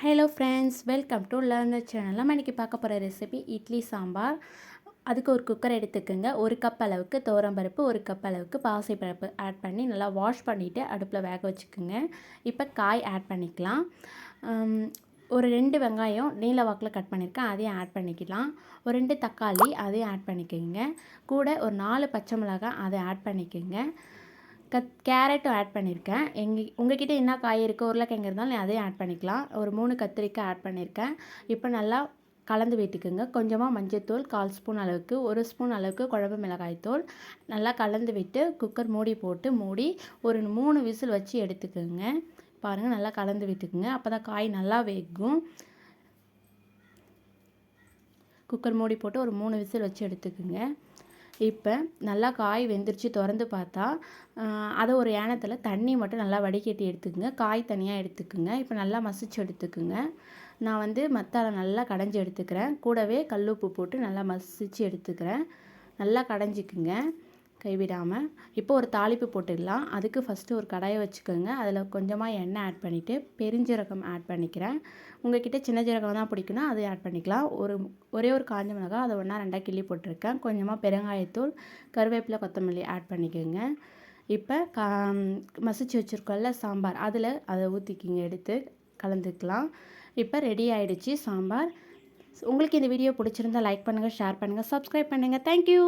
Hello friends welcome to learner channel நம்ம இன்றைக்கி பார்க்க போகிற ரெசிபி இட்லி சாம்பார். அதுக்கு ஒரு குக்கர் எடுத்துக்கோங்க. ஒரு கப் அளவுக்கு பருப்பு ஒரு கப் அளவுக்கு பாசிப்பருப்பு ஆட் பண்ணி நல்லா வாஷ் பண்ணிவிட்டு அடுப்பில் வேக வச்சுக்கோங்க. இப்போ காய் ஆட் பண்ணிக்கலாம். ஒரு ரெண்டு வெங்காயம் நீல வாக்கில் கட் பண்ணியிருக்கேன் அதையும் ஆட் பண்ணிக்கலாம். ஒரு ரெண்டு தக்காளி அதையும் ஆட் பண்ணிக்கோங்க. கூட ஒரு நாலு பச்சை மிளகாய் அதை ஆட் பண்ணிக்கோங்க. கத் கேரட்டும் ஆட் பண்ணியிருக்கேன் எங்கள் உங்ககிட்ட என்ன காய் இருக்குது உருளைக்கிழங்கு இருந்தாலும் அதையும் ஆட் பண்ணிக்கலாம். ஒரு மூணு கத்திரிக்காய் ஆட் பண்ணியிருக்கேன் இப்போ நல்லா கலந்து விட்டுக்குங்க. கொஞ்சமாக மஞ்சத்தூள் கால் ஸ்பூன் அளவுக்கு ஒரு ஸ்பூன் அளவுக்கு குழம்பு மிளகாய்த்தூள் நல்லா கலந்து விட்டு குக்கர் மூடி போட்டு மூடி ஒரு மூணு விசில் வச்சு எடுத்துக்கோங்க. பாருங்கள் நல்லா கலந்து விட்டுக்குங்க. அப்போ தான் காய் நல்லா வேகும். குக்கர் மூடி போட்டு ஒரு மூணு விசில் வச்சு எடுத்துக்குங்க. இப்போ நல்லா காய் வெந்துருச்சு திறந்து பார்த்தா அதை ஒரு ஏனத்தில் தண்ணி மட்டும் நல்லா வடிகட்டி எடுத்துக்கோங்க. காய் தனியாக எடுத்துக்குங்க. இப்போ நல்லா மசிச்சு எடுத்துக்குங்க. நான் வந்து மத்தால நல்லா கடைஞ்சி எடுத்துக்கிறேன். கூடவே கல்லுப்பு போட்டு நல்லா மசிச்சு எடுத்துக்கிறேன். நல்லா கடைஞ்சிக்குங்க. கைவிடாமல் இப்போ ஒரு தாளிப்பு போட்டுடலாம். அதுக்கு ஃபஸ்ட்டு ஒரு கடாயை வச்சுக்கோங்க. அதில் கொஞ்சமாக எண்ணெய் ஆட் பண்ணிவிட்டு பெருஞ்சீரகம் ஆட் பண்ணிக்கிறேன். உங்கள் கிட்டே சின்ன ஜீரகம் தான் பிடிக்குன்னா அது ஆட் பண்ணிக்கலாம். ஒரு ஒரே ஒரு காஞ்ச மிளகா அதை ஒன்றா ரெண்டாக கிள்ளி போட்டிருக்கேன். கொஞ்சமாக பெருங்காயத்தூள் கருவேப்பிலை கொத்தமல்லி ஆட் பண்ணிக்கோங்க. இப்போ கா மசிச்சு வச்சுருக்கோம்ல சாம்பார். அதில் அதை ஊற்றிக்கிங்க எடுத்து கலந்துக்கலாம். இப்போ ரெடி ஆகிடுச்சி சாம்பார். உங்களுக்கு இந்த வீடியோ பிடிச்சிருந்தா லைக் பண்ணுங்கள் ஷேர் பண்ணுங்கள் சப்ஸ்கிரைப் பண்ணுங்கள் தேங்க்யூ